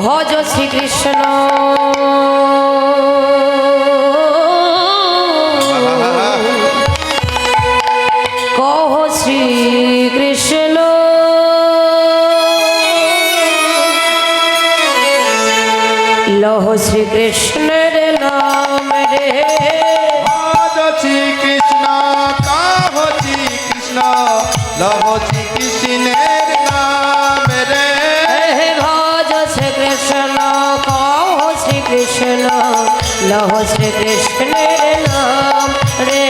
ভজ শ্রীকৃষ্ণ। কহ শ্রীকৃষ্ণ। রে। কৃষ্ণ কাহছি কৃষ্ণ লহছি কৃষ্ণের লহ শ্রীকৃষ্ণের নাম রে।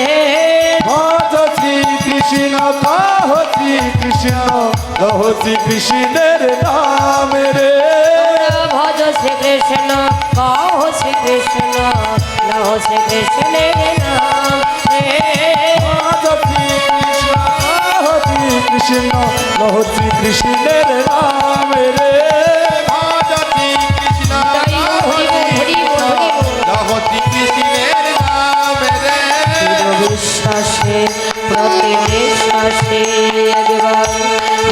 ভজছি কৃষ্ণ কাহছি কৃষ্ণ লহছি কৃষ্ণের নাম রে। ভজ শ্রীকৃষ্ণ কহ শ্রীকৃষ্ণ লহ শ্রীকৃষ্ণের নাম রে। ভজছি কৃষ্ণ কাহছি কৃষ্ণ লহছি কৃষ্ণের নাম রে। বিশ্বাসে প্রতি নিঃশ্বাসে একবার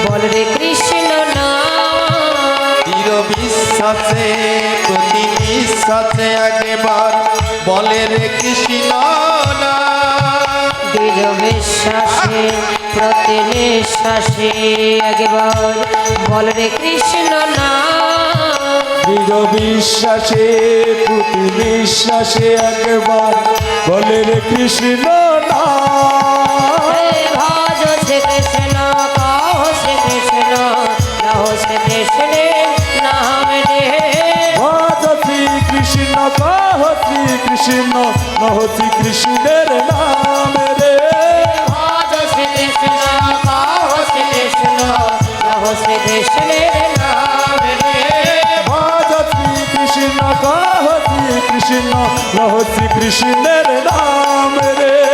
বল রে কৃষ্ণ নাম। চির বিশ্বাসে প্রতি বিশ্বাসে একবার বলে রে কৃষ্ণ না দৃঢ় বিশ্বাসে প্রতি নিঃশ্বাসে একবার বল রে কৃষ্ণ নাম। দৃঢ় বিশ্বাসে প্রতি বিশ্বাসে একবার বলে রে কৃষ্ণ কৃষ্ণ কহ শ্রী কৃষ্ণ লহ শ্রী কৃষ্ণের নাম রে ভজ শ্রী কৃষ্ণ কহ শ্রী কৃষ্ণ নহ শ্রী কৃষ্ণের নাম রে ভজ শ্রী কৃষ্ণ কহ শ্রী কৃষ্ণ লহ শ্রী কৃষ্ণের নাম রে কৃষ্ণ কহ কৃষ্ণ নহ কৃষ্ণের নাম রে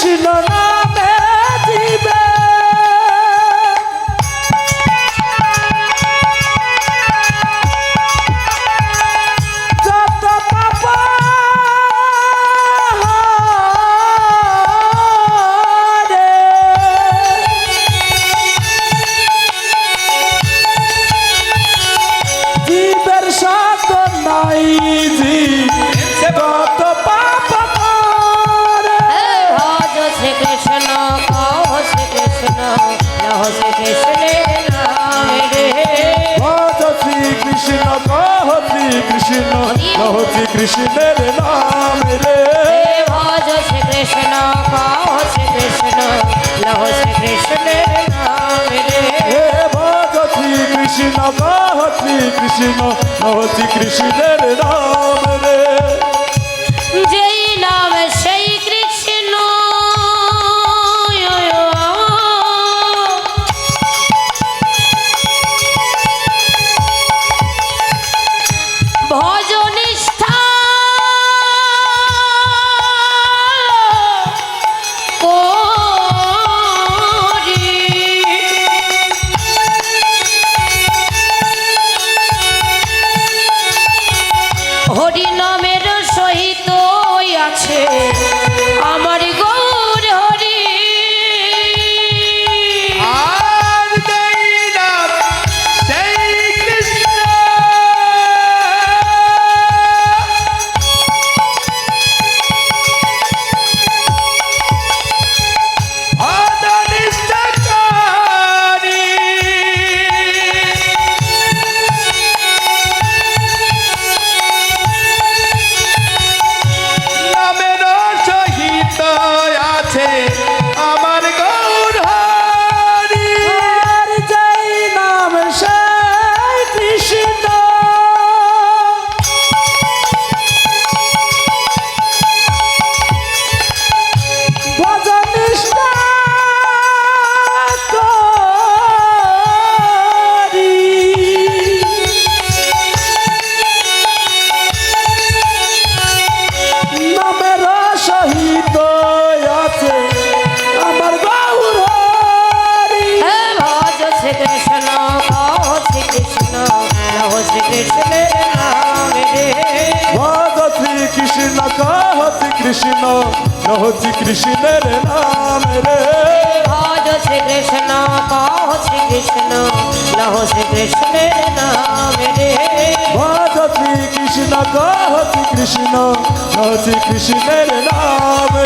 কৃষ্ণ নামে কহ শ্রী কৃষ্ণের নাম রে। ভজ শ্রী কৃষ্ণ কহ শ্রী কৃষ্ণ লহ শ্রী কৃষ্ণের নাম রে। ভজ শ্রী কৃষ্ণ কহ শ্রী কৃষ্ণ কহ শ্রী কৃষ্ণের নাম রে। কৃষ্ণ শ্রী কৃষ্ণ শ্রী কৃষ্ণের নাম রে। ভজ শ্রী কৃষ্ণ কহ শ্রী কৃষ্ণ লহ শ্রী কৃষ্ণের নাম রে। ভজ শ্রী কৃষ্ণ কহ শ্রী কৃষ্ণ কহ কৃষ্ণের নাম